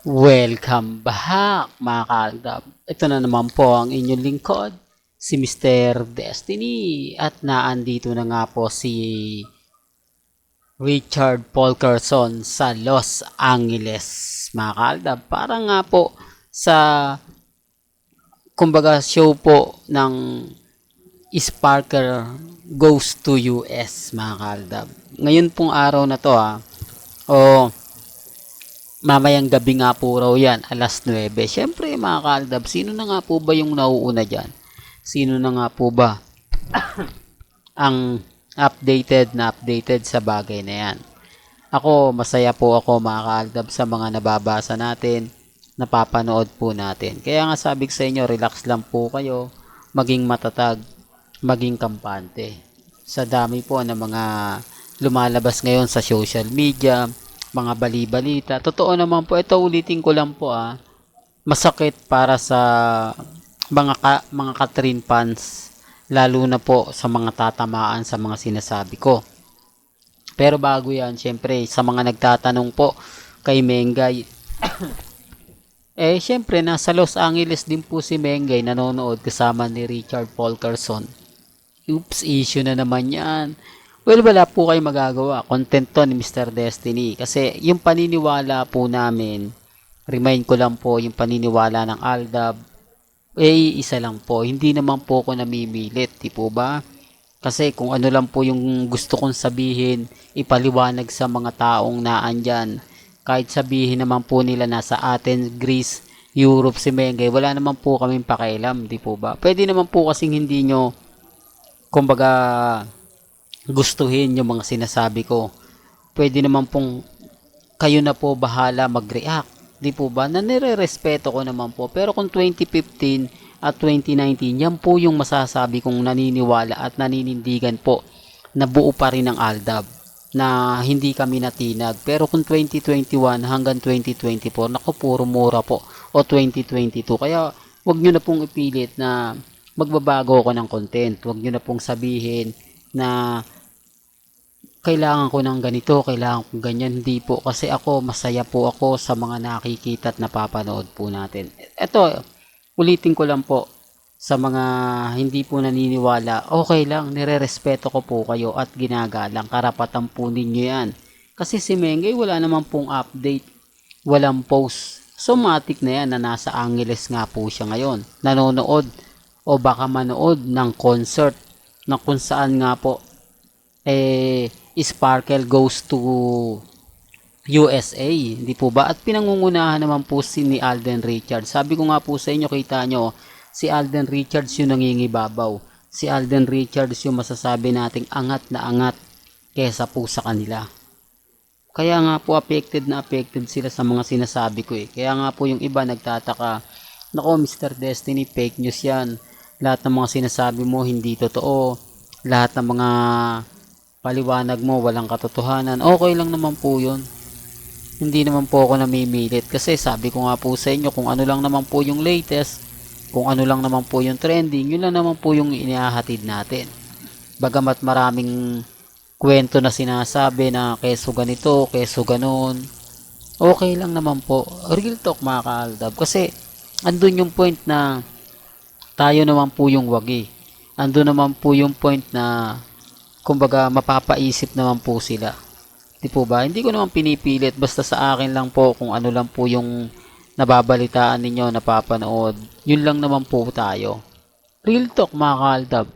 Welcome back mga kaaldab. Ito na naman po ang inyong lingkod, si Mr. Destiny. At naandito na nga po si Richard Polkerson sa Los Angeles mga kaaldab. Para nga po sa kumbaga show po ng Sparker Goes to US mga kaaldab. Ngayon pong araw na to ha, o mamayang gabi nga po raw yan, alas 9. Siyempre mga kaaldab, sino na nga po ba yung nauuna dyan? Sino na nga po ba ang updated na updated sa bagay na yan? Ako, masaya po ako mga kaaldab sa mga nababasa natin, napapanood po natin. Kaya nga sabi sa inyo, relax lang po kayo, maging matatag, maging kampante. Sa dami po ng mga lumalabas ngayon sa social media, mga bali-balita. Totoo naman po, ito ulitin ko lang po ah. Masakit para sa mga ka, mga Catherine fans lalo na po sa mga tatamaan sa mga sinasabi ko. Pero bago yan, syempre, sa mga nagtatanong po kay Mengay, eh, syempre, nasa Los Angeles din po si Mengay nanonood kasama ni Richard Polkerson. Oops, issue na naman yan. Well, wala po kayo magagawa. Content to ni Mr. Destiny. Kasi yung paniniwala po namin, remind ko lang po yung paniniwala ng Aldab, eh, isa lang po. Hindi naman po ako namimilit, di po ba? Kasi kung ano lang po yung gusto kong sabihin, ipaliwanag sa mga taong naandyan. Kahit sabihin naman po nila nasa Athens, Greece, Europe, si Mengay, wala naman po kaming pakialam, di po ba? Pwede naman po kasing hindi nyo, kumbaga, gustuhin yung mga sinasabi ko. Pwede naman pong kayo na po bahala mag-react. Di po ba? Na nire-respeto ko naman po. Pero kung 2015 at 2019, yan po yung masasabi kong naniniwala at naninindigan po na buo pa rin ang Aldab na hindi kami natinag. Pero kung 2021 hanggang 2024, naku puro mura po. O 2022. Kaya wag nyo na pong ipilit na magbabago ako ng content. Wag nyo na pong sabihin na kailangan ko ng ganito, kailangan ko ganyan. Hindi po kasi ako, masaya po ako sa mga nakikita at napapanood po natin. Ito, ulitin ko lang po sa mga hindi po naniniwala, okay lang, nire-respeto ko po kayo at ginagalang, karapatan po ninyo yan. Kasi si Mengay wala naman pong update, walang post. So matik na yan na nasa Angeles nga po siya ngayon, nanonood o baka manood ng concert na kung saan nga po eh Sparkle goes to USA, hindi po ba? At pinangungunahan naman po si ni Alden Richards. Sabi ko nga po sa inyo, kita nyo, si Alden Richards yung nangingibabaw. Si Alden Richards yung masasabi nating angat na angat kesa po sa kanila. Kaya nga po affected na affected sila sa mga sinasabi ko eh. Kaya nga po yung iba nagtataka, Nako Mr. Destiny, fake news yan. Lahat ng mga sinasabi mo hindi totoo. Lahat ng mga paliwanag mo walang katotohanan. Okay lang naman po yun. Hindi naman po ako namimilit kasi sabi ko nga po sa inyo kung ano lang naman po yung latest, kung ano lang naman po yung trending, yun lang naman po yung inihahatid natin. Bagamat maraming kwento na sinasabi na keso ganito, keso ganon, okay lang naman po. Real talk mga kaaldab. Kasi andun yung point na tayo naman po yung wagi. Andun naman po yung point na kumbaga mapapaisip naman po sila. Di po ba? Hindi ko naman pinipilit basta sa akin lang po kung ano lang po yung nababalitaan ninyo, napapanood. Yun lang naman po tayo. Real talk mga kaaldab.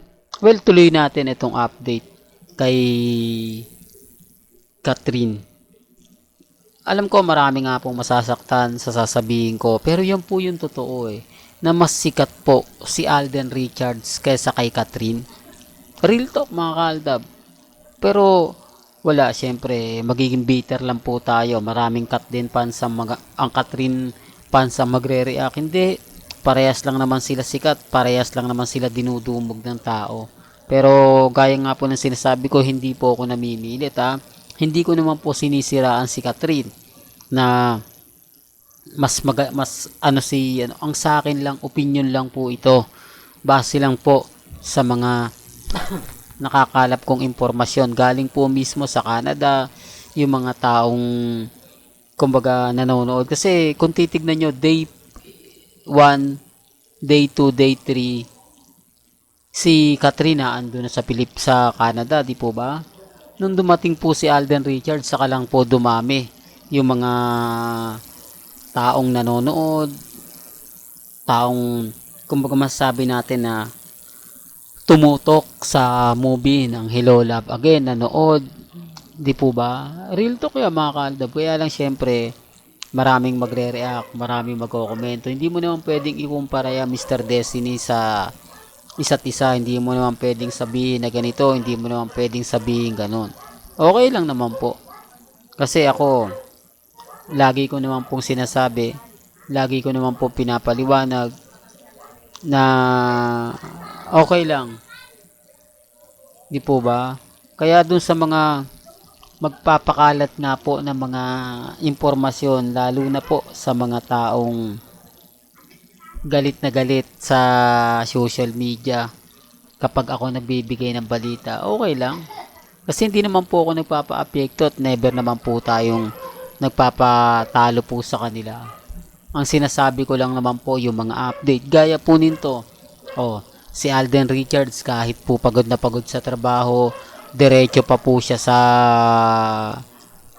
Well, tuloy natin itong update kay Catherine. Alam ko marami nga pong masasaktan sa sasabihin ko, pero yan po yung totoo eh, na mas sikat po si Alden Richards kaysa kay Catherine. Real talk mga kaaldab. Pero wala, syempre, magiging bitter lang po tayo. Maraming cut din fans ang, mga, ang Catherine fans ang magre-react. Hindi, parehas lang naman sila sikat, parehas lang naman sila dinudumog ng tao. Pero gaya nga po ng sinasabi ko, hindi po ako namimilit ha. Hindi ko naman po sinisiraan si Catherine na mas maga, mas ano si ano, ang sa akin lang opinion lang po ito. Base lang po sa mga nakakalap kong impormasyon galing po mismo sa Canada yung mga taong kumbaga nanonood. Kasi kung titignan nyo, day 1, day 2, day 3, si Katrina ando na sa Pilip sa Canada, di po ba? Nung dumating po si Alden Richards, saka lang po dumami yung mga taong nanonood, taong kumbaga masasabi natin na tumutok sa movie ng Hello Love Again, nanood, di po ba? Real talk yan mga kaldab. Kaya lang syempre, maraming magre-react, maraming magko-komento. Hindi mo naman pwedeng ikumpara yan Mr. Destiny sa isa't isa. Hindi mo naman pwedeng sabihin na ganito, hindi mo naman pwedeng sabihin ganun. Okay lang naman po. Kasi ako, lagi ko naman pong sinasabi, lagi ko naman po pinapaliwanag na okay lang. Di po ba? Kaya dun sa mga magpapakalat nga po ng mga impormasyon lalo na po sa mga taong galit na galit sa social media kapag ako nagbibigay ng balita okay lang kasi hindi naman po ako nagpapa-apekto at never naman po tayong nagpapatalo po sa kanila ang sinasabi ko lang naman po yung mga update gaya po nito oh si Alden Richards kahit po pagod na pagod sa trabaho diretso pa po siya sa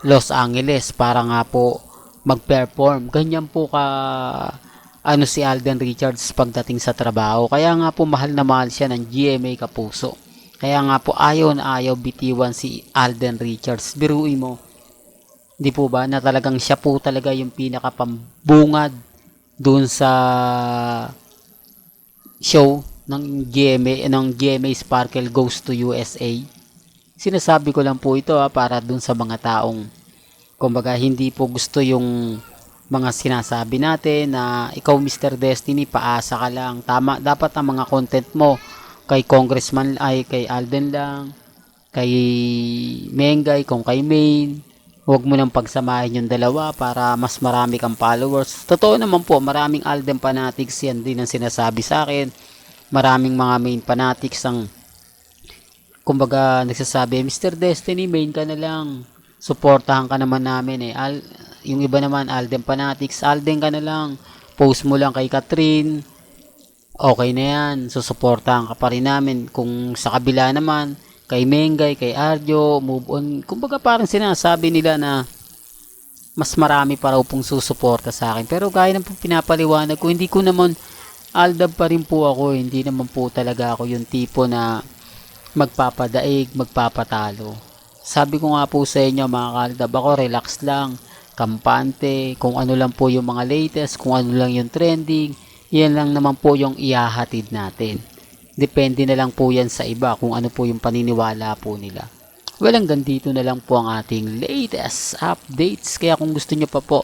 Los Angeles para nga po mag-perform. Ganyan po ka ano si Alden Richards pagdating sa trabaho. Kaya nga po mahal na mahal siya ng GMA Kapuso. Kaya nga po ayaw na ayaw bitiwan si Alden Richards. Biruin mo. Di po ba na talagang siya po talaga yung pinakapambungad dun sa show ng GMA ng GMA Sparkle Goes to USA. Sinasabi ko lang po ito ha, para dun sa mga taong kumbaga hindi po gusto yung mga sinasabi natin na ikaw Mr. Destiny paasa ka lang. Tama dapat ang mga content mo kay Congressman ay kay Alden lang, kay Mengay, kung kay Main. Huwag mo nang pagsamahin yung dalawa para mas marami kang followers. Totoo naman po, maraming Alden fanatics yan din ang sinasabi sa akin. Maraming mga main fanatics ang kumbaga nagsasabi, Mr. Destiny, main ka na lang. Suportahan ka naman namin eh. Al, yung iba naman, Alden Fanatics, Alden ka na lang. Post mo lang kay Catherine. Okay na yan. Susuportahan ka pa rin namin. Kung sa kabila naman, kay Mengay, kay Arjo, move on. Kumbaga parang sinasabi nila na mas marami pa raw pong susuporta sa akin. Pero gaya ng pinapaliwanag ko, hindi ko naman aldab pa rin po ako. Hindi naman po talaga ako yung tipo na magpapadaig, magpapatalo. Sabi ko nga po sa inyo mga kaldab, ako relax lang, kampante, kung ano lang po yung mga latest, kung ano lang yung trending, yan lang naman po yung ihahatid natin. Depende na lang po yan sa iba kung ano po yung paniniwala po nila. Well, hanggang na lang po ang ating latest updates. Kaya kung gusto nyo pa po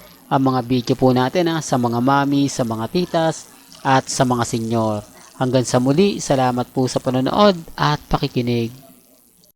ang mga video po natin ha, sa mga mami, sa mga titas at sa mga senyor. Hanggang sa muli, salamat po sa panonood at pakikinig.